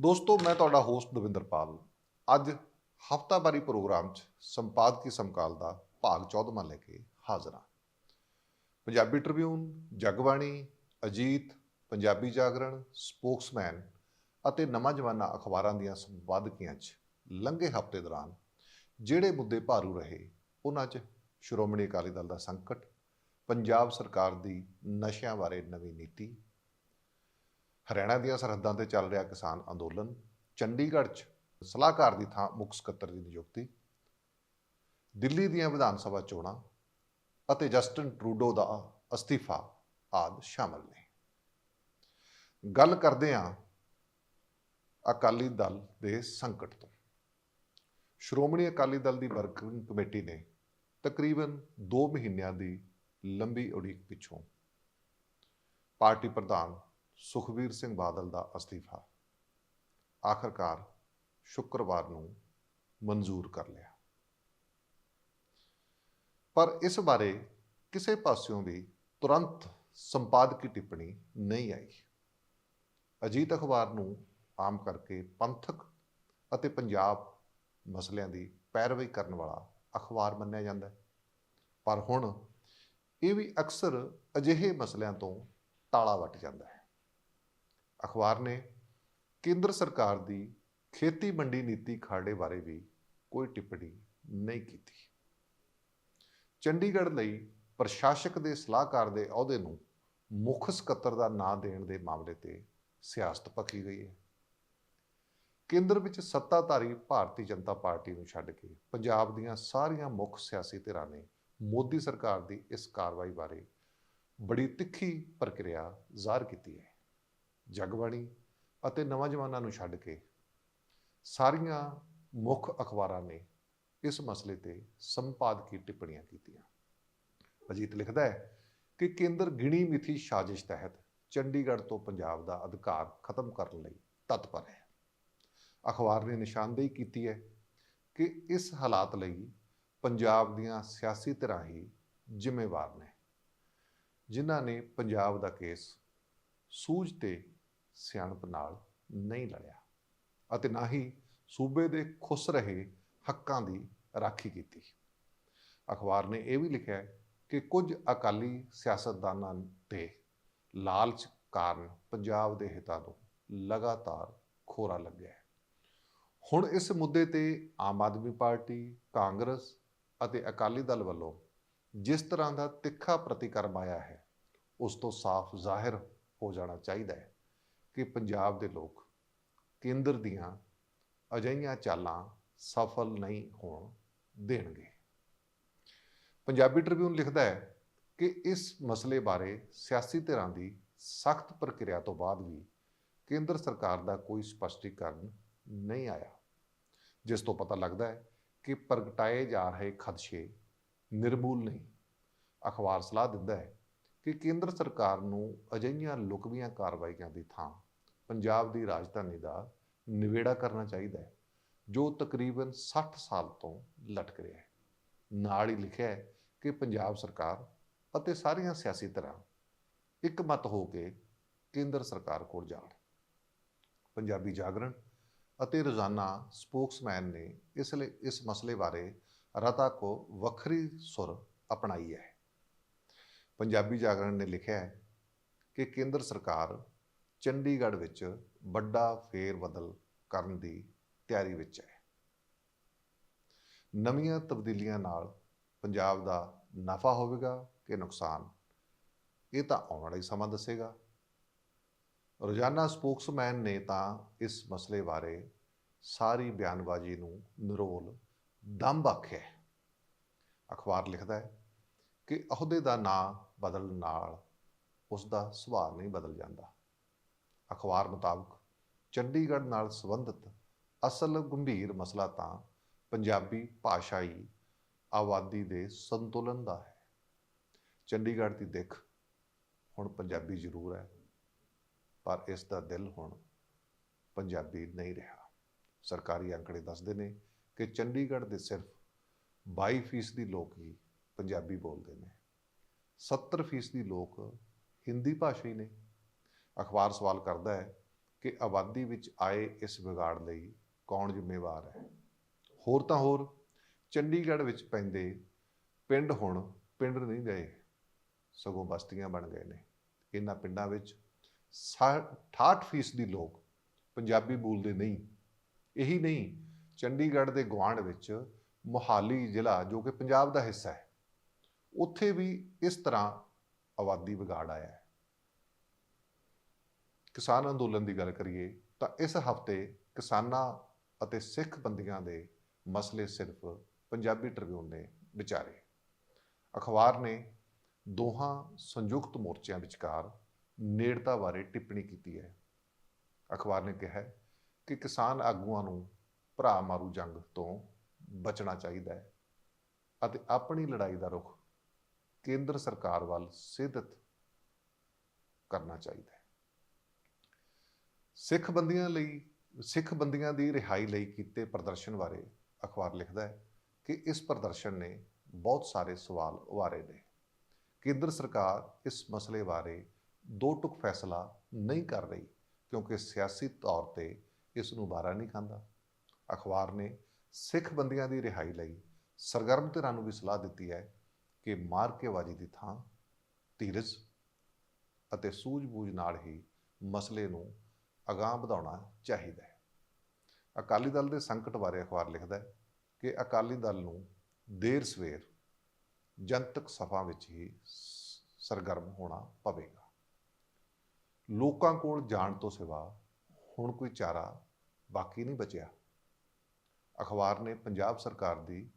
ਦੋਸਤੋ, ਮੈਂ ਤੁਹਾਡਾ ਹੋਸਟ ਦਵਿੰਦਰਪਾਲ। ਅੱਜ ਹਫਤਾਵਾਰੀ ਪ੍ਰੋਗਰਾਮ 'ਚ ਸੰਪਾਦਕੀ ਸਮਕਾਲ ਦਾ ਭਾਗ 14ਵਾਂ ਲੈ ਕੇ ਹਾਜ਼ਰ ਹਾਂ। ਪੰਜਾਬੀ ਟ੍ਰਿਬਿਊਨ ਜਗਬਾਣੀ, ਅਜੀਤ, ਪੰਜਾਬੀ ਜਾਗਰਣ, ਸਪੋਕਸਮੈਨ ਅਤੇ ਨਵਾਂ ਜਵਾਨਾ ਅਖਬਾਰਾਂ ਦੀਆਂ ਸੰਪਾਦਕੀਆਂ 'ਚ ਲੰਘੇ ਹਫ਼ਤੇ ਦੌਰਾਨ ਜਿਹੜੇ ਮੁੱਦੇ ਭਾਰੂ ਰਹੇ, ਉਹਨਾਂ 'ਚ ਸ਼੍ਰੋਮਣੀ ਅਕਾਲੀ ਦਲ ਦਾ ਸੰਕਟ, ਪੰਜਾਬ ਸਰਕਾਰ ਦੀ ਨਸ਼ਿਆਂ ਬਾਰੇ ਨਵੀਂ ਨੀਤੀ ਹਰਿਆਣਾ ਦੀਆਂ ਸਰਹੱਦਾਂ ਤੇ ਚੱਲ ਰਿਹਾ ਕਿਸਾਨ ਅੰਦੋਲਨ, ਚੰਡੀਗੜ੍ਹ 'ਚ ਸਲਾਹਕਾਰ ਦੀ ਥਾਂ ਮੁੱਖ ਸਕੱਤਰ ਦੀ ਨਿਯੁਕਤੀ, ਦਿੱਲੀ ਦੀਆਂ ਵਿਧਾਨ ਸਭਾ ਚੋਣਾਂ ਅਤੇ ਜਸਟਨ ਟਰੂਡੋ ਦਾ ਅਸਤੀਫਾ ਆਦ ਸ਼ਾਮਲ ਨੇ। ਗੱਲ ਕਰਦੇ ਹਾਂ ਅਕਾਲੀ ਦਲ ਦੇ ਸੰਕਟ ਤੋਂ। ਸ਼੍ਰੋਮਣੀ ਅਕਾਲੀ ਦਲ ਦੀ ਵਰਕਿੰਗ ਕਮੇਟੀ ਨੇ ਤਕਰੀਬਨ 2 ਮਹੀਨਿਆਂ ਦੀ ਲੰਬੀ ਉਡੀਕ ਪਿੱਛੋਂ ਪਾਰਟੀ ਪ੍ਰਧਾਨ ਸੁਖਬੀਰ ਸਿੰਘ ਬਾਦਲ ਦਾ ਅਸਤੀਫਾ। ਆਖਰਕਾਰ ਸ਼ੁੱਕਰਵਾਰ ਨੂੰ ਮਨਜ਼ੂਰ ਕਰ ਲਿਆ। ਪਰ ਇਸ ਬਾਰੇ ਕਿਸੇ ਪਾਸਿਓਂ ਵੀ ਤੁਰੰਤ ਸੰਪਾਦਕੀ ਟਿੱਪਣੀ ਨਹੀਂ ਆਈ। ਅਜੀਤ ਅਖਬਾਰ ਨੂੰ ਆਮ ਕਰਕੇ ਪੰਥਕ ਅਤੇ ਪੰਜਾਬ ਮਸਲਿਆਂ ਦੀ ਪੈਰਵੀ ਕਰਨ ਵਾਲਾ ਅਖਬਾਰ ਮੰਨਿਆ ਜਾਂਦਾ ਹੈ। ਪਰ ਹੁਣ ਇਹ ਵੀ ਅਕਸਰ ਅਜਿਹੇ ਮਸਲਿਆਂ ਤੋਂ ਤਾਲਾ ਵੱਟ ਜਾਂਦਾ ਹੈ। ਅਖਬਾਰ ਨੇ ਕੇਂਦਰ ਸਰਕਾਰ ਦੀ ਖੇਤੀ ਮੰਡੀ ਨੀਤੀ ਖਾੜੇ ਬਾਰੇ ਵੀ ਕੋਈ ਟਿੱਪਣੀ ਨਹੀਂ ਕੀਤੀ। ਚੰਡੀਗੜ੍ਹ ਲਈ ਪ੍ਰਸ਼ਾਸਕ ਦੇ ਸਲਾਹਕਾਰ ਦੇ ਅਹੁਦੇ ਨੂੰ ਮੁੱਖ ਸਕੱਤਰ ਦਾ ਨਾਂ ਦੇਣ ਦੇ ਮਾਮਲੇ ਤੇ ਸਿਆਸਤ ਪੱਕੀ ਗਈ ਹੈ। ਕੇਂਦਰ ਵਿੱਚ ਸੱਤਾਧਾਰੀ ਭਾਰਤੀ ਜਨਤਾ ਪਾਰਟੀ ਨੂੰ ਛੱਡ ਕੇ ਪੰਜਾਬ ਦੀਆਂ ਸਾਰੀਆਂ ਮੁੱਖ ਸਿਆਸੀ ਧਿਰਾਂ ਨੇ ਮੋਦੀ ਸਰਕਾਰ ਦੀ ਇਸ ਕਾਰਵਾਈ ਬਾਰੇ ਬੜੀ ਤਿੱਖੀ ਪ੍ਰਕਿਰਿਆ ਜ਼ਾਹਰ ਕੀਤੀ ਹੈ। ਜਗਬਾਣੀ ਅਤੇ ਨਵਾਂ ਜਵਾਨਾਂ ਨੂੰ ਛੱਡ ਕੇ ਸਾਰੀਆਂ ਮੁੱਖ ਅਖਬਾਰਾਂ ਨੇ ਇਸ ਮਸਲੇ ਤੇ ਸੰਪਾਦਕੀ ਟਿੱਪਣੀਆਂ ਕੀਤੀਆਂ। ਅਜੀਤ ਲਿਖਦਾ ਹੈ ਕਿ ਕੇਂਦਰ ਗਿਣੀ ਮਿਥੀ ਸਾਜ਼ਿਸ਼ ਤਹਿਤ ਚੰਡੀਗੜ੍ਹ ਤੋਂ ਪੰਜਾਬ ਦਾ ਅਧਿਕਾਰ ਖਤਮ ਕਰਨ ਲਈ ਤਤਪਰ ਹੈ। ਅਖਬਾਰ ਨੇ ਨਿਸ਼ਾਨਦੇਹੀ ਕੀਤੀ ਹੈ ਕਿ ਇਸ ਹਾਲਾਤ ਲਈ ਪੰਜਾਬ ਦੀਆਂ ਸਿਆਸੀ ਧਿਰਾਂ ਹੀ ਜ਼ਿੰਮੇਵਾਰ ਨੇ, ਜਿਨ੍ਹਾਂ ਨੇ ਪੰਜਾਬ ਦਾ ਕੇਸ ਸੂਝ ਤੇ ਸਿਆਣਪ ਨਾਲ ਨਹੀਂ ਲੜਿਆ ਅਤੇ ਨਾ ਹੀ ਸੂਬੇ ਦੇ ਖੁਸ਼ ਰਹੇ ਹੱਕਾਂ ਦੀ ਰਾਖੀ ਕੀਤੀ। ਅਖਬਾਰ ਨੇ ਇਹ ਵੀ ਲਿਖਿਆ ਕਿ ਕੁਝ ਅਕਾਲੀ ਸਿਆਸਤਦਾਨਾਂ ਤੇ ਲਾਲਚ ਕਾਰਨ ਪੰਜਾਬ ਦੇ ਹਿੱਤਾਂ ਨੂੰ ਲਗਾਤਾਰ ਖੋਰਾ ਲੱਗਿਆ ਹੈ। ਹੁਣ ਇਸ ਮੁੱਦੇ ਤੇ ਆਮ ਆਦਮੀ ਪਾਰਟੀ, ਕਾਂਗਰਸ ਅਤੇ ਅਕਾਲੀ ਦਲ ਵੱਲੋਂ ਜਿਸ ਤਰ੍ਹਾਂ ਦਾ ਤਿੱਖਾ ਪ੍ਰਤੀਕਰਮ ਆਇਆ ਹੈ, ਉਸ ਤੋਂ ਸਾਫ਼ ਜ਼ਾਹਿਰ ਹੋ ਜਾਣਾ ਚਾਹੀਦਾ ਹੈ। ਕਿ ਪੰਜਾਬ ਦੇ ਲੋਕ ਕੇਂਦਰ ਦੀਆਂ ਅਜਿਹੀਆਂ ਚਾਲਾਂ ਸਫਲ ਨਹੀਂ ਹੋਣ ਦੇਣਗੇ। ਪੰਜਾਬੀ ਟ੍ਰਿਬਿਊਨ ਲਿਖਦਾ ਹੈ ਕਿ ਇਸ ਮਸਲੇ ਬਾਰੇ ਸਿਆਸੀ ਧਿਰਾਂ ਦੀ ਸਖਤ ਪ੍ਰਕਿਰਿਆ ਤੋਂ ਬਾਅਦ ਵੀ ਕੇਂਦਰ ਸਰਕਾਰ ਦਾ ਕੋਈ ਸਪਸ਼ਟੀਕਰਨ ਨਹੀਂ ਆਇਆ, ਜਿਸ ਤੋਂ ਪਤਾ ਲੱਗਦਾ ਹੈ ਕਿ ਪ੍ਰਗਟਾਏ ਜਾ ਰਹੇ ਖਦਸ਼ੇ ਨਿਰਮੂਲ ਨਹੀਂ। ਅਖਬਾਰ ਸਲਾਹ ਦਿੰਦਾ ਹੈ ਕਿ ਕੇਂਦਰ ਸਰਕਾਰ ਨੂੰ ਅਜਿਹੀਆਂ ਲੁਕਵੀਆਂ ਕਾਰਵਾਈਆਂ ਦੀ ਥਾਂ ਪੰਜਾਬ ਦੀ ਰਾਜਧਾਨੀ ਦਾ ਨਿਵੇੜਾ ਕਰਨਾ ਚਾਹੀਦਾ ਹੈ, ਜੋ ਤਕਰੀਬਨ 60 ਸਾਲ ਤੋਂ ਲਟਕ ਰਿਹਾ ਹੈ। ਨਾਲ ਹੀ ਲਿਖਿਆ ਹੈ ਕਿ ਪੰਜਾਬ ਸਰਕਾਰ ਅਤੇ ਸਾਰੀਆਂ ਸਿਆਸੀ ਧਿਰਾਂ ਇੱਕ ਮਤ ਹੋ ਕੇ ਕੇਂਦਰ ਸਰਕਾਰ ਕੋਲ ਜਾਣ। ਪੰਜਾਬੀ ਜਾਗਰਣ ਅਤੇ ਰੋਜ਼ਾਨਾ ਸਪੋਕਸਮੈਨ ਨੇ ਇਸ ਲਈ, ਇਸ ਮਸਲੇ ਬਾਰੇ ਰਤਾ ਕੋ ਵੱਖਰੀ ਸੁਰ ਅਪਣਾਈ ਹੈ। ਪੰਜਾਬੀ ਜਾਗਰਣ ਨੇ ਲਿਖਿਆ ਹੈ ਕਿ ਕੇਂਦਰ ਸਰਕਾਰ ਚੰਡੀਗੜ੍ਹ ਵਿੱਚ ਵੱਡਾ ਫੇਰ ਬਦਲ ਕਰਨ ਦੀ ਤਿਆਰੀ ਵਿੱਚ ਹੈ। ਨਵੀਆਂ ਤਬਦੀਲੀਆਂ ਨਾਲ ਪੰਜਾਬ ਦਾ ਨਫਾ ਹੋਵੇਗਾ ਕਿ ਨੁਕਸਾਨ? ਇਹ ਤਾਂ ਆਉਣ ਵਾਲਾ ਹੀ ਸਮਾਂ ਦੱਸੇਗਾ। ਰੋਜ਼ਾਨਾ ਸਪੋਕਸਮੈਨ ਨੇ ਤਾਂ ਇਸ ਮਸਲੇ ਬਾਰੇ ਸਾਰੀ ਬਿਆਨਬਾਜ਼ੀ ਨੂੰ ਨਿਰੋਲ ਦੰਭ ਆਖਿਆ ਅਖਬਾਰ ਲਿਖਦਾ ਹੈ ਕਿ ਅਹੁਦੇ ਦਾ ਨਾਂ ਬਦਲਣ ਨਾਲ ਉਸ ਦਾ ਸੁਭਾਅ ਨਹੀਂ ਬਦਲ ਜਾਂਦਾ। ਅਖਬਾਰ ਮੁਤਾਬਕ ਚੰਡੀਗੜ੍ਹ ਨਾਲ ਸੰਬੰਧਿਤ ਅਸਲ ਗੰਭੀਰ ਮਸਲਾ ਤਾਂ ਪੰਜਾਬੀ ਭਾਸ਼ਾਈ ਆਬਾਦੀ ਦੇ ਸੰਤੁਲਨ ਦਾ ਹੈ। ਚੰਡੀਗੜ੍ਹ ਦੀ ਦਿੱਖ ਹੁਣ ਪੰਜਾਬੀ ਜ਼ਰੂਰ ਹੈ, ਪਰ ਇਸ ਦਾ ਦਿਲ ਹੁਣ ਪੰਜਾਬੀ ਨਹੀਂ ਰਿਹਾ। ਸਰਕਾਰੀ ਅੰਕੜੇ ਦੱਸਦੇ ਨੇ ਕਿ ਚੰਡੀਗੜ੍ਹ ਦੇ ਸਿਰਫ 22% ਲੋਕ ਹੀ ਪੰਜਾਬੀ ਬੋਲਦੇ ਨੇ। 70% ਲੋਕ ਹਿੰਦੀ ਭਾਸ਼ਾ ਹੀ ਨੇ। ਅਖਬਾਰ ਸਵਾਲ ਕਰਦਾ ਹੈ ਕਿ ਆਬਾਦੀ ਵਿੱਚ ਆਏ ਇਸ ਵਿਗਾੜ ਲਈ ਕੌਣ ਜ਼ਿੰਮੇਵਾਰ ਹੈ? ਹੋਰ ਤਾਂ ਹੋਰ, ਚੰਡੀਗੜ੍ਹ ਵਿੱਚ ਪੈਂਦੇ ਪਿੰਡ ਹੁਣ ਪਿੰਡ ਨਹੀਂ ਰਹੇ ਸਗੋਂ ਬਸਤੀਆਂ ਬਣ ਗਏ ਨੇ। ਇਹਨਾਂ ਪਿੰਡਾਂ ਵਿੱਚ 68% ਦੀ ਲੋਕ ਪੰਜਾਬੀ ਬੋਲਦੇ ਨਹੀਂ। ਇਹੀ ਨਹੀਂ, ਚੰਡੀਗੜ੍ਹ ਦੇ ਗੁਆਂਢ ਵਿੱਚ ਮੋਹਾਲੀ ਜ਼ਿਲ੍ਹਾ ਜੋ ਕਿ ਪੰਜਾਬ ਦਾ ਹਿੱਸਾ ਹੈ, ਉੱਥੇ ਵੀ ਇਸ ਤਰ੍ਹਾਂ ਆਬਾਦੀ ਵਿਗਾੜ ਆਇਆ ਹੈ। ਕਿਸਾਨ ਅੰਦੋਲਨ ਦੀ ਗੱਲ ਕਰੀਏ ਤਾਂ ਇਸ ਹਫ਼ਤੇ ਕਿਸਾਨਾਂ ਅਤੇ ਸਿੱਖ ਬੰਦੀਆਂ ਦੇ ਮਸਲੇ ਸਿਰਫ ਪੰਜਾਬੀ ਟ੍ਰਿਬਿਊਨ ਨੇ ਵਿਚਾਰੇ। ਅਖਬਾਰ ਨੇ ਦੋਹਾਂ ਸੰਯੁਕਤ ਮੋਰਚਿਆਂ ਵਿਚਕਾਰ ਨੇੜਤਾ ਬਾਰੇ ਟਿੱਪਣੀ ਕੀਤੀ ਹੈ। ਅਖਬਾਰ ਨੇ ਕਿਹਾ ਹੈ ਕਿ ਕਿਸਾਨ ਆਗੂਆਂ ਨੂੰ ਭਰਾ ਮਾਰੂ ਜੰਗ ਤੋਂ ਬਚਣਾ ਚਾਹੀਦਾ ਹੈ ਅਤੇ ਆਪਣੀ ਲੜਾਈ ਦਾ ਰੁਖ ਕੇਂਦਰ ਸਰਕਾਰ ਵੱਲ ਸਿੱਧਤ ਕਰਨਾ ਚਾਹੀਦਾ ਹੈ। ਸਿੱਖ ਬੰਦੀਆਂ ਲਈ, ਸਿੱਖ ਬੰਦੀਆਂ ਦੀ ਰਿਹਾਈ ਲਈ ਕੀਤੇ ਪ੍ਰਦਰਸ਼ਨ ਬਾਰੇ ਅਖਬਾਰ ਲਿਖਦਾ ਹੈ ਕਿ ਇਸ ਪ੍ਰਦਰਸ਼ਨ ਨੇ ਬਹੁਤ ਸਾਰੇ ਸਵਾਲ ਉਭਾਰੇ ਨੇ। ਕੇਂਦਰ ਸਰਕਾਰ ਇਸ ਮਸਲੇ ਬਾਰੇ ਦੋ ਟੁਕ ਫੈਸਲਾ ਨਹੀਂ ਕਰ ਰਹੀ ਕਿਉਂਕਿ ਸਿਆਸੀ ਤੌਰ ਤੇ ਇਸ ਨੂੰ ਬਾਰਾ ਨਹੀਂ ਖਾਂਦਾ। ਅਖਬਾਰ ਨੇ ਸਿੱਖ ਬੰਦੀਆਂ ਦੀ ਰਿਹਾਈ ਲਈ ਸਰਗਰਮ ਧਿਰਾਂ ਨੂੰ ਵੀ ਸਲਾਹ ਦਿੱਤੀ ਹੈ ਕਿ ਮਾਰ ਦੀ ਥਾਂ ਧੀਰਜ ਅਤੇ ਸੂਝ-ਬੂਝ ਨਾਲ ਹੀ ਮਸਲੇ ਨੂੰ ਅਗਾਂਹ ਵਧਾਉਣਾ ਚਾਹੀਦਾ ਹੈ। ਅਕਾਲੀ ਦਲ ਦੇ ਸੰਕਟ ਬਾਰੇ ਅਖਬਾਰ ਲਿਖਦਾ ਹੈ ਕਿ ਅਕਾਲੀ ਦਲ ਨੂੰ ਦੇਰ ਸਵੇਰ ਜਨਤਕ ਸਭਾ ਵਿੱਚ ਹੀ ਸਰਗਰਮ ਹੋਣਾ ਪਵੇਗਾ। ਲੋਕਾਂ ਕੋਲ ਜਾਣ ਤੋਂ ਸਿਵਾ ਹੁਣ ਕੋਈ ਚਾਰਾ ਬਾਕੀ ਨਹੀਂ ਬਚਿਆ। ਅਖਬਾਰ ਨੇ ਪੰਜਾਬ ਸਰਕਾਰ ਦੀ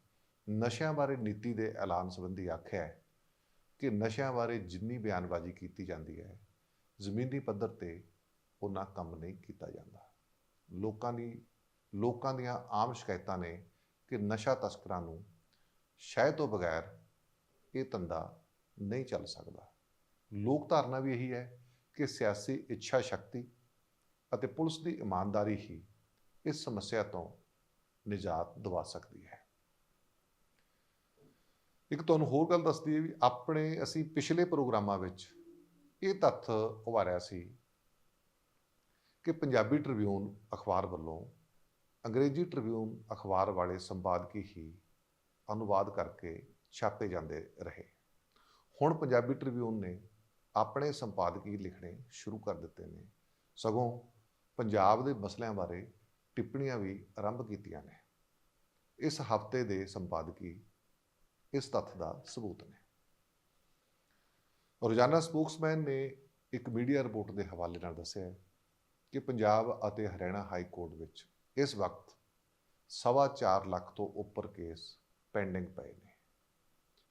ਨਸ਼ਿਆਂ ਬਾਰੇ ਨੀਤੀ ਦੇ ਐਲਾਨ ਸੰਬੰਧੀ ਆਖਿਆ ਹੈ ਕਿ ਨਸ਼ਿਆਂ ਬਾਰੇ ਜਿੰਨੀ ਬਿਆਨਬਾਜ਼ੀ ਕੀਤੀ ਜਾਂਦੀ ਹੈ, ਜ਼ਮੀਨੀ ਪੱਧਰ ਤੇ ਉਹਨਾਂ ਕੰਮ ਨਹੀਂ ਕੀਤਾ ਜਾਂਦਾ। ਲੋਕਾਂ ਦੀ, ਲੋਕਾਂ ਦੀਆਂ ਆਮ ਸ਼ਿਕਾਇਤਾਂ ਨੇ ਕਿ ਨਸ਼ਾ ਤਸਕਰਾਂ ਨੂੰ ਸ਼ਾਇਦ ਤੋਂ ਬਗੈਰ ਇਹ ਧੰਦਾ ਨਹੀਂ ਚੱਲ ਸਕਦਾ। ਲੋਕ ਧਾਰਨਾ ਵੀ ਇਹੀ ਹੈ ਕਿ ਸਿਆਸੀ ਇੱਛਾ ਸ਼ਕਤੀ ਅਤੇ ਪੁਲਿਸ ਦੀ ਇਮਾਨਦਾਰੀ ਹੀ ਇਸ ਸਮੱਸਿਆ ਤੋਂ ਨਿਜਾਤ ਦਿਵਾ ਸਕਦੀ ਹੈ। ਇੱਕ ਤੁਹਾਨੂੰ ਹੋਰ ਗੱਲ ਦੱਸਦੀ ਹੈ ਵੀ ਆਪਣੇ ਅਸੀਂ ਪਿਛਲੇ ਪ੍ਰੋਗਰਾਮਾਂ ਵਿੱਚ ਇਹ ਤੱਥ ਉਭਾਰਿਆ ਸੀ ਕਿ ਪੰਜਾਬੀ ਟ੍ਰਿਬਿਊਨ ਅਖਬਾਰ ਵੱਲੋਂ ਅੰਗਰੇਜ਼ੀ ਟ੍ਰਿਬਿਊਨ ਅਖਬਾਰ ਵਾਲੇ ਸੰਪਾਦਕੀ ਹੀ ਅਨੁਵਾਦ ਕਰਕੇ ਛਾਪੇ ਜਾਂਦੇ ਰਹੇ। ਹੁਣ ਪੰਜਾਬੀ ਟ੍ਰਿਬਿਊਨ ਨੇ ਆਪਣੇ ਸੰਪਾਦਕੀ ਲਿਖਣੇ ਸ਼ੁਰੂ ਕਰ ਦਿੱਤੇ ਨੇ। ਸਗੋਂ ਪੰਜਾਬ ਦੇ ਮਸਲਿਆਂ ਬਾਰੇ ਟਿੱਪਣੀਆਂ ਵੀ ਆਰੰਭ ਕੀਤੀਆਂ ਨੇ। ਇਸ ਹਫ਼ਤੇ ਦੇ ਸੰਪਾਦਕੀ ਇਸ ਤੱਥ ਦਾ ਸਬੂਤ ਨੇ। ਰੋਜ਼ਾਨਾ ਸਪੋਕਸਮੈਨ ਨੇ ਇੱਕ ਮੀਡੀਆ ਰਿਪੋਰਟ ਦੇ ਹਵਾਲੇ ਨਾਲ ਦੱਸਿਆ ਕਿ ਪੰਜਾਬ ਅਤੇ ਹਰਿਆਣਾ ਹਾਈ ਕੋਰਟ ਵਿੱਚ ਇਸ ਵਕਤ ਸਵਾ ਚਾਰ ਲੱਖ ਤੋਂ ਉੱਪਰ ਕੇਸ ਪੈਂਡਿੰਗ ਪਏ ਨੇ।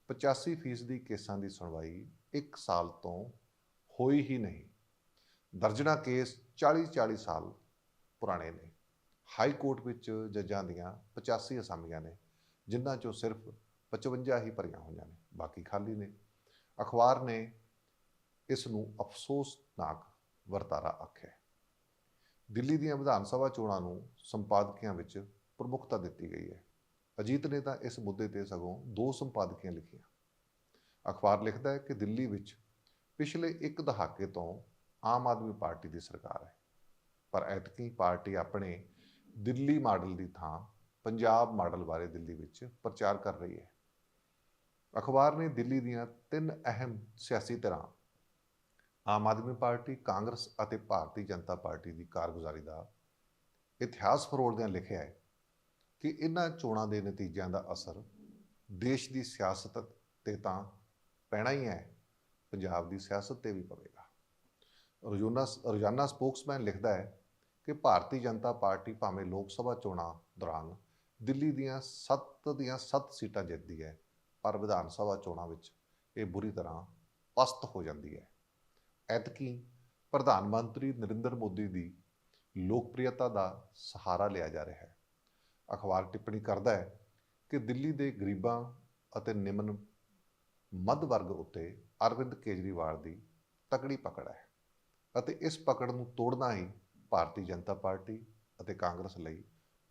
85% ਕੇਸਾਂ ਦੀ ਸੁਣਵਾਈ 1 ਸਾਲ ਤੋਂ ਹੋਈ ਹੀ ਨਹੀਂ। ਦਰਜਨਾ ਕੇਸ 40-40 ਸਾਲ ਪੁਰਾਣੇ ਨੇ। ਹਾਈ ਕੋਰਟ ਵਿੱਚ ਜੱਜਾਂ ਦੀਆਂ 85 ਅਸਾਮੀਆਂ ਨੇ, ਜਿਨ੍ਹਾਂ ਚੋਂ ਸਿਰਫ 55 ਹੀ ਭਰੀਆਂ ਹੋਈਆਂ ਨੇ, ਬਾਕੀ ਖਾਲੀ ਨੇ। ਅਖਬਾਰ ਨੇ ਇਸ ਨੂੰ ਅਫਸੋਸਨਾਕ ਵਰਤਾਰਾ ਆਖਿਆ ਦਿੱਲੀ ਦੀਆਂ ਵਿਧਾਨ ਸਭਾ ਚੋਣਾਂ ਨੂੰ ਸੰਪਾਦਕੀਆਂ ਵਿੱਚ ਪ੍ਰਮੁੱਖਤਾ ਦਿੱਤੀ ਗਈ ਹੈ। ਅਜੀਤ ਨੇ ਤਾਂ ਇਸ ਮੁੱਦੇ ਤੇ ਸਗੋਂ ਦੋ ਸੰਪਾਦਕੀਆਂ ਲਿਖੀਆਂ। ਅਖਬਾਰ ਲਿਖਦਾ ਹੈ ਕਿ ਦਿੱਲੀ ਵਿੱਚ ਪਿਛਲੇ ਇੱਕ ਦਹਾਕੇ ਤੋਂ ਆਮ ਆਦਮੀ ਪਾਰਟੀ ਦੀ ਸਰਕਾਰ ਹੈ। ਪਰ ਐਤਕੀ ਪਾਰਟੀ ਆਪਣੇ ਦਿੱਲੀ ਮਾਡਲ ਦੀ ਥਾਂ ਪੰਜਾਬ ਮਾਡਲ ਬਾਰੇ ਦਿੱਲੀ ਵਿੱਚ ਪ੍ਰਚਾਰ ਕਰ ਰਹੀ ਹੈ। ਅਖਬਾਰ ਨੇ ਦਿੱਲੀ ਦੀਆਂ ਤਿੰਨ ਅਹਿਮ ਸਿਆਸੀ ਧਿਰਾਂ ਆਮ ਆਦਮੀ ਪਾਰਟੀ, ਕਾਂਗਰਸ ਅਤੇ ਭਾਰਤੀ ਜਨਤਾ ਪਾਰਟੀ ਦੀ ਕਾਰਗੁਜ਼ਾਰੀ ਦਾ ਇਤਿਹਾਸ ਫਰੋਲਦਿਆਂ ਲਿਖਿਆ ਹੈ ਕਿ ਇਹਨਾਂ ਚੋਣਾਂ ਦੇ ਨਤੀਜਿਆਂ ਦਾ ਅਸਰ ਦੇਸ਼ ਦੀ ਸਿਆਸਤ ਤੇ ਤਾਂ ਪੈਣਾ ਹੀ ਹੈ, ਪੰਜਾਬ ਦੀ ਸਿਆਸਤ ਤੇ ਵੀ ਪਵੇਗਾ। ਰੋਜ਼ਾਨਾ ਰੋਜ਼ਾਨਾ ਸਪੋਕਸਮੈਨ ਲਿਖਦਾ ਹੈ ਕਿ ਭਾਰਤੀ ਜਨਤਾ ਪਾਰਟੀ ਭਾਵੇਂ ਲੋਕ ਸਭਾ ਚੋਣਾਂ ਦੌਰਾਨ ਦਿੱਲੀ ਦੀਆਂ 7 ਦੀਆਂ 7 ਸੀਟਾਂ ਜਿੱਤਦੀ ਹੈ, ਪਰ ਵਿਧਾਨ ਸਭਾ ਚੋਣਾਂ ਵਿੱਚ ਇਹ ਬੁਰੀ ਤਰ੍ਹਾਂ ਪਸਤ ਹੋ ਜਾਂਦੀ ਹੈ। ਐਤਕੀ ਪ੍ਰਧਾਨ ਮੰਤਰੀ ਨਰਿੰਦਰ ਮੋਦੀ ਦੀ ਲੋਕਪ੍ਰਿਯਤਾ ਦਾ ਸਹਾਰਾ ਲਿਆ ਜਾ ਰਿਹਾ ਹੈ। ਅਖਬਾਰ ਟਿੱਪਣੀ ਕਰਦਾ ਹੈ ਕਿ ਦਿੱਲੀ ਦੇ ਗਰੀਬਾਂ ਅਤੇ ਨਿਮਨ ਮੱਧ ਵਰਗ ਉੱਤੇ ਅਰਵਿੰਦ ਕੇਜਰੀਵਾਲ ਦੀ ਤਕੜੀ ਪਕੜ ਹੈ ਅਤੇ ਇਸ ਪਕੜ ਨੂੰ ਤੋੜਨਾ ਹੀ ਭਾਰਤੀ ਜਨਤਾ ਪਾਰਟੀ ਅਤੇ ਕਾਂਗਰਸ ਲਈ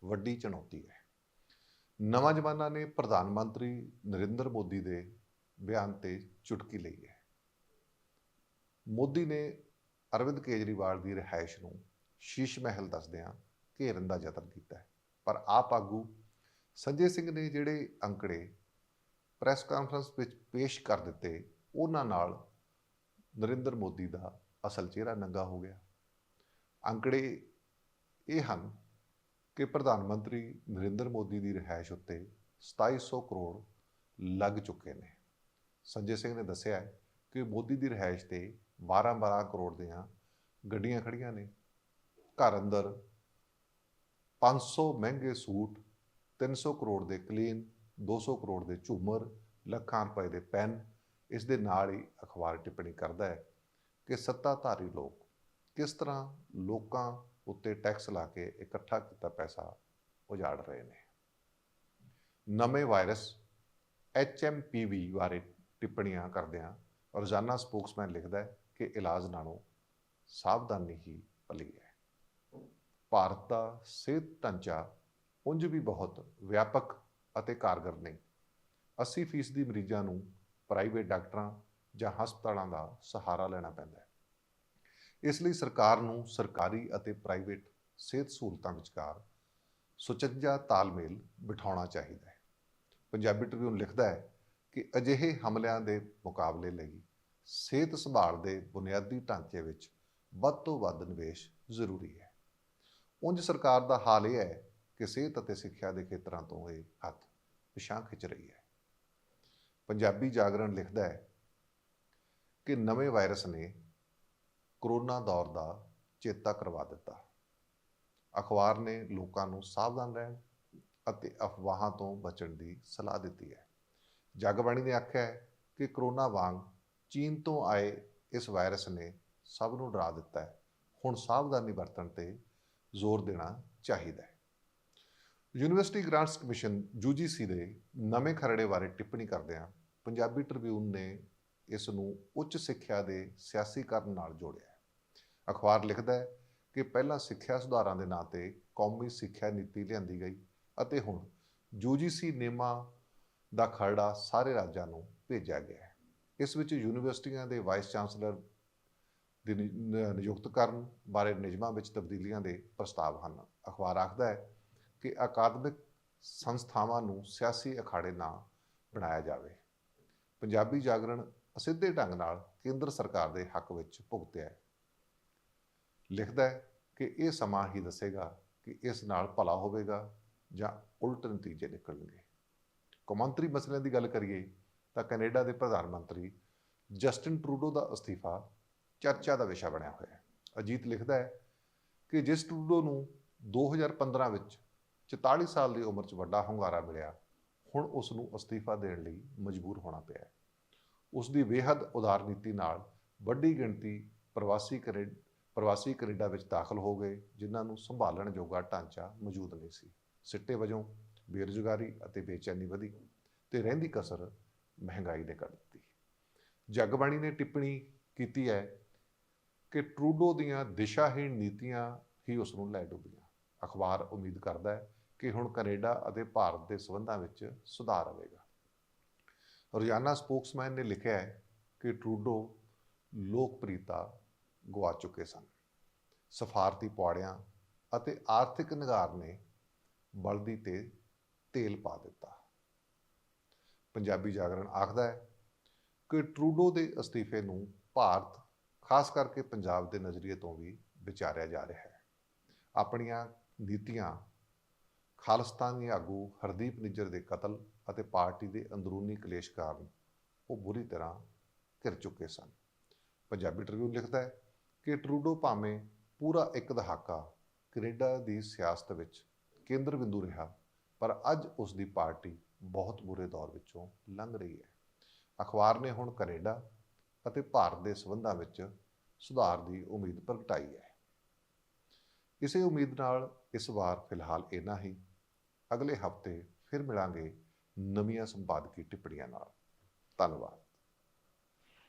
ਵੱਡੀ ਚੁਣੌਤੀ ਹੈ। ਨਵਾਂ ਜ਼ਮਾਨਾ ਨੇ ਪ੍ਰਧਾਨ ਮੰਤਰੀ ਨਰਿੰਦਰ ਮੋਦੀ ਦੇ ਬਿਆਨ ਤੇ ਚੁਟਕੀ ਲਈ ਹੈ। ਮੋਦੀ ਨੇ ਅਰਵਿੰਦ ਕੇਜਰੀਵਾਲ ਦੀ ਰਿਹਾਇਸ਼ ਨੂੰ ਸ਼ੀਸ਼ ਮਹਿਲ ਦੱਸਦਿਆਂ ਘੇਰਨ ਦਾ ਯਤਨ ਕੀਤਾ ਹੈ। ਪਰ ਆਪ ਆਗੂ ਸੰਜੇ ਸਿੰਘ ਨੇ ਜਿਹੜੇ ਅੰਕੜੇ ਪ੍ਰੈਸ ਕਾਨਫਰੰਸ ਵਿੱਚ ਪੇਸ਼ ਕਰ ਦਿੱਤੇ, ਉਹਨਾਂ ਨਾਲ ਨਰਿੰਦਰ ਮੋਦੀ ਦਾ ਅਸਲ ਚਿਹਰਾ ਨੰਗਾ ਹੋ ਗਿਆ। ਅੰਕੜੇ ਇਹ ਹਨ ਕਿ ਪ੍ਰਧਾਨ ਮੰਤਰੀ ਨਰਿੰਦਰ ਮੋਦੀ ਦੀ ਰਿਹਾਇਸ਼ ਉੱਤੇ 2700 ਕਰੋੜ ਲੱਗ ਚੁੱਕੇ ਨੇ। ਸੰਜੇ ਸਿੰਘ ਨੇ ਦੱਸਿਆ ਕਿ ਮੋਦੀ ਦੀ ਰਿਹਾਇਸ਼ ਤੇ 12-12 ਕਰੋੜ ਦੀਆਂ ਗੱਡੀਆਂ ਖੜੀਆਂ ਨੇ। ਘਰ ਅੰਦਰ 500 ਮਹਿੰਗੇ ਸੂਟ 300 ਕਰੋੜ ਦੇ ਕਲੀਨ 200 ਕਰੋੜ ਦੇ ਝੂਮਰ, ਲੱਖਾਂ ਰੁਪਏ ਦੇ ਪੈਨ, ਇਸ ਦੇ ਨਾਲ ਹੀ ਅਖਬਾਰ ਟਿੱਪਣੀ ਕਰਦਾ ਹੈ ਕਿ ਸੱਤਾਧਾਰੀ ਲੋਕ ਕਿਸ ਤਰ੍ਹਾਂ ਲੋਕਾਂ ਉੱਤੇ ਟੈਕਸ ਲਾ ਕੇ ਇਕੱਠਾ ਕੀਤਾ ਪੈਸਾ ਉਜਾੜ ਰਹੇ ਨੇ। ਨਵੇਂ ਵਾਇਰਸ HMPV ਬਾਰੇ ਟਿੱਪਣੀਆਂ ਕਰਦਿਆਂ ਰੋਜ਼ਾਨਾ ਸਪੋਕਸਮੈਨ ਲਿਖਦਾ ਹੈ ਕਿ ਇਲਾਜ ਨਾਲੋਂ ਸਾਵਧਾਨੀ ਹੀ ਭਲੀ ਹੈ। ਭਾਰਤ ਦਾ ਸਿਹਤ ਢਾਂਚਾ ਉਂਝ ਵੀ ਬਹੁਤ ਵਿਆਪਕ ਅਤੇ ਕਾਰਗਰ ਨਹੀਂ। 80% ਦੀ ਮਰੀਜ਼ਾਂ ਨੂੰ ਪ੍ਰਾਈਵੇਟ ਡਾਕਟਰਾਂ ਜਾਂ ਹਸਪਤਾਲਾਂ ਦਾ ਸਹਾਰਾ ਲੈਣਾ ਪੈਂਦਾ ਹੈ। ਇਸ ਲਈ ਸਰਕਾਰ ਨੂੰ ਸਰਕਾਰੀ ਅਤੇ ਪ੍ਰਾਈਵੇਟ ਸਿਹਤ ਸਹੂਲਤਾਂ ਵਿਚਕਾਰ ਸੁਚੱਜਾ ਤਾਲਮੇਲ ਬਿਠਾਉਣਾ ਚਾਹੀਦਾ ਹੈ। ਪੰਜਾਬੀ ਟ੍ਰਿਬਿਊਨ ਲਿਖਦਾ ਹੈ ਕਿ ਅਜਿਹੇ ਹਮਲਿਆਂ ਦੇ ਮੁਕਾਬਲੇ ਲਈ ਸਿਹਤ ਸੰਭਾਲ ਦੇ ਬੁਨਿਆਦੀ ਢਾਂਚੇ ਵਿੱਚ ਵੱਧ ਤੋਂ ਵੱਧ ਨਿਵੇਸ਼ ਜ਼ਰੂਰੀ ਹੈ। ਉਂਝ ਸਰਕਾਰ ਦਾ ਹਾਲ ਇਹ ਹੈ ਕਿ ਸਿਹਤ ਅਤੇ ਸਿੱਖਿਆ ਦੇ ਖੇਤਰਾਂ ਤੋਂ ਇਹ ਹੱਥ ਪਿਛਾਂ ਖਿੱਚ ਰਹੀ ਹੈ। ਪੰਜਾਬੀ ਜਾਗਰਣ ਲਿਖਦਾ ਹੈ ਕਿ ਨਵੇਂ ਵਾਇਰਸ ਨੇ ਕਰੋਨਾ ਦੌਰ ਦਾ ਚੇਤਾ ਕਰਵਾ ਦਿੱਤਾ। ਅਖਬਾਰ ਨੇ ਲੋਕਾਂ ਨੂੰ ਸਾਵਧਾਨ ਰਹਿਣ ਅਤੇ ਅਫਵਾਹਾਂ ਤੋਂ ਬਚਣ ਦੀ ਸਲਾਹ ਦਿੱਤੀ ਹੈ। ਜਗਬਾਣੀ ਨੇ ਆਖਿਆ ਹੈ ਕਿ ਕਰੋਨਾ ਵਾਂਗ ਚੀਨ ਤੋਂ ਆਏ ਇਸ ਵਾਇਰਸ ਨੇ ਸਭ ਨੂੰ ਡਰਾ ਦਿੱਤਾ ਹੈ। ਹੁਣ ਸਾਵਧਾਨੀ ਵਰਤਣ ਤੇ ਜ਼ੋਰ ਦੇਣਾ ਚਾਹੀਦਾ ਹੈ। ਯੂਨੀਵਰਸਿਟੀ ਗ੍ਰਾਂਟਸ ਕਮਿਸ਼ਨ ਯੂਜੀਸੀ ਦੇ ਨਵੇਂ ਖਰੜੇ ਬਾਰੇ ਟਿੱਪਣੀ ਕਰਦਿਆਂ ਪੰਜਾਬੀ ਟ੍ਰਿਬਿਊਨ ਨੇ ਇਸ ਨੂੰ ਉੱਚ ਸਿੱਖਿਆ ਦੇ ਸਿਆਸੀਕਰਨ ਨਾਲ ਜੋੜਿਆ ਹੈ। ਅਖਬਾਰ ਲਿਖਦਾ ਹੈ ਕਿ ਪਹਿਲਾਂ ਸਿੱਖਿਆ ਸੁਧਾਰਾਂ ਦੇ ਨਾਂ ਤੇ ਕੌਮੀ ਸਿੱਖਿਆ ਨੀਤੀ ਲਿਆਂਦੀ ਗਈ ਅਤੇ ਹੁਣ ਯੂਜੀਸੀ ਨਿਯਮਾਂ ਦਾ ਖਰੜਾ ਸਾਰੇ ਰਾਜਾਂ ਨੂੰ ਭੇਜਿਆ ਗਿਆ ਹੈ। ਇਸ ਵਿੱਚ ਯੂਨੀਵਰਸਿਟੀਆਂ ਦੇ ਵਾਈਸ ਚਾਂਸਲਰ ਦੀ ਨਿ- ਨਿਯੁਕਤ ਕਰਨ ਬਾਰੇ ਨਿਯਮਾਂ ਵਿੱਚ ਤਬਦੀਲੀਆਂ ਦੇ ਪ੍ਰਸਤਾਵ ਹਨ। ਅਖਬਾਰ ਆਖਦਾ ਹੈ ਕਿ ਅਕਾਦਮਿਕ ਸੰਸਥਾਵਾਂ ਨੂੰ ਸਿਆਸੀ ਅਖਾੜੇ ਨਾ ਬਣਾਇਆ ਜਾਵੇ। ਪੰਜਾਬੀ ਜਾਗਰਣ ਅਸਿੱਧੇ ਢੰਗ ਨਾਲ ਕੇਂਦਰ ਸਰਕਾਰ ਦੇ ਹੱਕ ਵਿੱਚ ਭੁਗਤਿਆ ਹੈ। ਲਿਖਦਾ ਹੈ ਕਿ ਇਹ ਸਮਾਂ ਹੀ ਦੱਸੇਗਾ ਕਿ ਇਸ ਨਾਲ ਭਲਾ ਹੋਵੇਗਾ ਜਾਂ ਉਲਟ ਨਤੀਜੇ ਨਿਕਲਣਗੇ। ਕੌਮਾਂਤਰੀ ਮਸਲਿਆਂ ਦੀ ਗੱਲ ਕਰੀਏ ਤਾਂ ਕੈਨੇਡਾ ਦੇ ਪ੍ਰਧਾਨ ਮੰਤਰੀ ਜਸਟਿਨ ਟਰੂਡੋ ਦਾ ਅਸਤੀਫਾ ਚਰਚਾ ਦਾ ਵਿਸ਼ਾ ਬਣਿਆ ਹੋਇਆ ਹੈ। ਅਜੀਤ ਲਿਖਦਾ ਹੈ ਕਿ ਜਿਸ ਟਰੂਡੋ ਨੂੰ 2015 ਵਿੱਚ 44 ਸਾਲ ਦੀ ਉਮਰ 'ਚ ਵੱਡਾ ਹੁੰਗਾਰਾ ਮਿਲਿਆ, ਹੁਣ ਉਸ ਨੂੰ ਅਸਤੀਫਾ ਦੇਣ ਲਈ ਮਜਬੂਰ ਹੋਣਾ ਪਿਆ ਹੈ। ਉਸ ਦੀ ਬੇਹੱਦ ਉਦਾਰ ਨੀਤੀ ਨਾਲ ਵੱਡੀ ਗਿਣਤੀ ਪ੍ਰਵਾਸੀ ਕੈਨੇ ਪ੍ਰਵਾਸੀ ਕੈਨੇਡਾ ਵਿੱਚ ਦਾਖਲ ਹੋ ਗਏ, ਜਿਨ੍ਹਾਂ ਨੂੰ ਸੰਭਾਲਣ ਜੋਗਾ ਢਾਂਚਾ ਮੌਜੂਦ ਨਹੀਂ ਸੀ। ਸਿੱਟੇ ਵਜੋਂ ਬੇਰੁਜ਼ਗਾਰੀ ਅਤੇ ਬੇਚੈਨੀ ਵਧੀ ਤੇ ਰਹਿੰਦੀ ਕਸਰ ਮਹਿੰਗਾਈ ਨੇ ਕਰ ਦਿੱਤੀ। ਜਗਬਾਣੀ ਨੇ ਟਿੱਪਣੀ ਕੀਤੀ ਹੈ ਕਿ ਟਰੂਡੋ ਦੀਆਂ ਦਿਸ਼ਾਹੀਣ ਨੀਤੀਆਂ ਹੀ ਉਸ ਨੂੰ ਲੈ ਡੁੱਬੀਆਂ। ਅਖਬਾਰ ਉਮੀਦ ਕਰਦਾ ਹੈ ਕਿ ਹੁਣ ਕੈਨੇਡਾ ਅਤੇ ਭਾਰਤ ਦੇ ਸਬੰਧਾਂ ਵਿੱਚ ਸੁਧਾਰ ਆਵੇਗਾ। ਰੋਜ਼ਾਨਾ ਸਪੋਕਸਮੈਨ ਨੇ ਲਿਖਿਆ ਹੈ ਕਿ ਟਰੂਡੋ ਲੋਕਪ੍ਰਿਯਤਾ ਗਵਾ ਚੁੱਕੇ ਸਨ। ਸਫਾਰਤੀ ਪੌੜਿਆਂ ਅਤੇ ਆਰਥਿਕ ਨਿਗਾਰ ਨੇ ਬਲਦੀ ਤੇ ਤੇਲ ਪਾ ਦਿੱਤਾ। ਪੰਜਾਬੀ ਜਾਗਰਣ ਆਖਦਾ ਹੈ ਕਿ ਟਰੂਡੋ ਦੇ ਅਸਤੀਫੇ ਨੂੰ ਭਾਰਤ, ਖਾਸ ਕਰਕੇ ਪੰਜਾਬ ਦੇ ਨਜ਼ਰੀਏ ਤੋਂ ਵੀ ਵਿਚਾਰਿਆ ਜਾ ਰਿਹਾ ਹੈ। ਆਪਣੀਆਂ ਨੀਤੀਆਂ ਖਾਲਿਸਤਾਨੀ ਆਗੂ ਹਰਦੀਪ ਨਿੱਜਰ ਦੇ ਕਤਲ ਅਤੇ ਪਾਰਟੀ ਦੇ ਅੰਦਰੂਨੀ ਕਲੇਸ਼ ਕਾਰਨ ਉਹ ਬੁਰੀ ਤਰ੍ਹਾਂ ਘਿਰ ਚੁੱਕੇ ਸਨ। ਪੰਜਾਬੀ ਟ੍ਰਿਬਿਊਨ ਲਿਖਦਾ ਹੈ ਕਿ ਟਰੂਡੋ ਭਾਵੇਂ ਪੂਰਾ ਇੱਕ ਦਹਾਕਾ ਕੈਨੇਡਾ ਦੀ ਸਿਆਸਤ ਵਿੱਚ ਕੇਂਦਰ ਬਿੰਦੂ ਰਿਹਾ, ਪਰ ਅੱਜ ਉਸ ਦੀ ਪਾਰਟੀ ਬਹੁਤ ਬੁਰੇ ਦੌਰ ਵਿੱਚੋਂ ਲੰਘ ਰਹੀ ਹੈ। ਅਖਬਾਰ ਨੇ ਹੁਣ ਕੈਨੇਡਾ ਅਤੇ ਭਾਰਤ ਦੇ ਸਬੰਧਾਂ ਵਿੱਚ ਸੁਧਾਰ ਦੀ ਉਮੀਦ ਪ੍ਰਗਟਾਈ ਹੈ। ਇਸੇ ਉਮੀਦ ਨਾਲ ਇਸ ਵਾਰ ਫਿਲਹਾਲ ਇੰਨਾ ਹੀ। ਅਗਲੇ ਹਫ਼ਤੇ ਫਿਰ ਮਿਲਾਂਗੇ ਨਵੀਆਂ ਸੰਪਾਦਕੀ ਟਿੱਪਣੀਆਂ ਨਾਲ। ਧੰਨਵਾਦ।